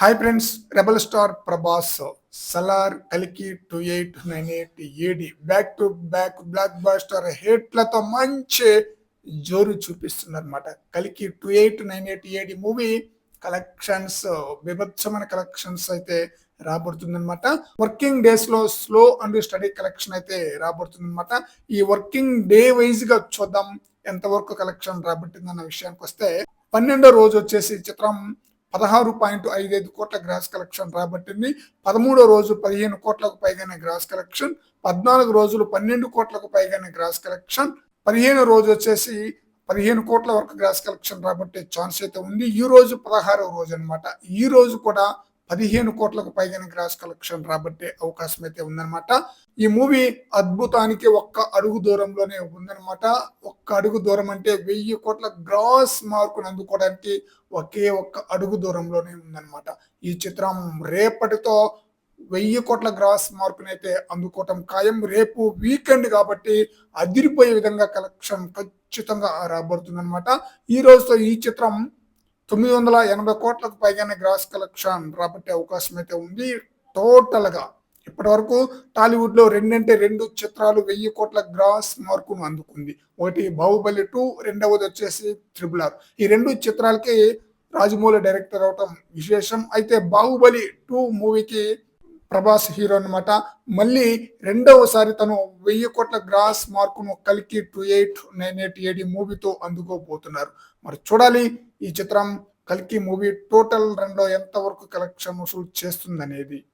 Hi friends rebel star Prabhas Salaar కలికి two eight nine eight AD back to back blockbuster హిట్లతో మంచి జోరు చూపిస్తుందనమాట కలికి two eight nine eight AD movie collections విభత్సమైన collections అయితే రాబడుతుందన్నమాట. Working డేస్లో స్లో అండ్ స్టడీ కలెక్షన్ అయితే రాబడుతుందన్నమాట. ఈ వర్కింగ్ డే వైజ్గా చూద్దాం ఎంతవరకు కలెక్షన్ రాబట్టిందన్న విషయానికి వస్తే పన్నెండో రోజు వచ్చేసి చిత్రం పదహారు పాయింట్ ఐదైదు కోట్ల గ్రాస్ కలెక్షన్ రాబట్టింది. పదమూడో రోజు పదిహేను కోట్లకు పైగానే గ్రాస్ కలెక్షన్. పద్నాలుగు రోజులు పన్నెండు కోట్లకు పైగానే గ్రాస్ కలెక్షన్. పదిహేను రోజు వచ్చేసి పదిహేను కోట్ల వరకు గ్రాస్ కలెక్షన్ రాబట్టే ఛాన్స్ అయితే ఉంది. ఈ రోజు పదహారవ రోజు అనమాట ఈ రోజు కూడా పదిహేను కోట్లకు పైగానే గ్రాస్ కలెక్షన్ రాబట్టే అవకాశం అయితే ఉందన్నమాట. ఈ మూవీ అద్భుతానికి ఒక్క అడుగు దూరంలోనే ఉందన్నమాట. ఒక్క అడుగు దూరం అంటే వెయ్యి కోట్ల గ్రాస్ మార్కును అందుకోవడానికి ఒకే ఒక్క అడుగు దూరంలోనే ఉందన్నమాట. ఈ చిత్రం రేపటితో వెయ్యి కోట్ల గ్రాస్ మార్కునైతే అందుకోవటం ఖాయం. రేపు వీకెండ్ కాబట్టి అదిరిపోయే విధంగా కలెక్షన్ ఖచ్చితంగా రాబడుతుంది అనమాట ఈ రోజుతో ఈ చిత్రం తొమ్మిది వందల ఎనభై కోట్లకు పైగానే గ్రాస్ కలెక్షన్ రాబట్టే అవకాశం అయితే ఉంది. టోటల్గా ఇప్పటి వరకు టాలీవుడ్లో రెండంటే రెండు చిత్రాలు వెయ్యి కోట్ల గ్రాస్ మార్కును అందుకుంది. ఒకటి బాహుబలి టూ రెండవది వచ్చేసి త్రిబుల్ ఆర్. ఈ రెండు చిత్రాలకి రాజమౌళి డైరెక్టర్ అవటం విశేషం. అయితే బాహుబలి టూ మూవీకి ప్రభాస్ హీరో అనమాట మళ్ళీ రెండవసారి తను వెయ్యి కోట్ల గ్రాస్ మార్కును కలికి two eight nine eight AD మూవీతో అందుకోబోతున్నారు. మరి చూడాలి ఈ చిత్రం కల్కి మూవీ టోటల్ రెండో ఎంతవరకు ఎంత వరకు కలెక్షన్ వసూలు చేస్తుంది అనేది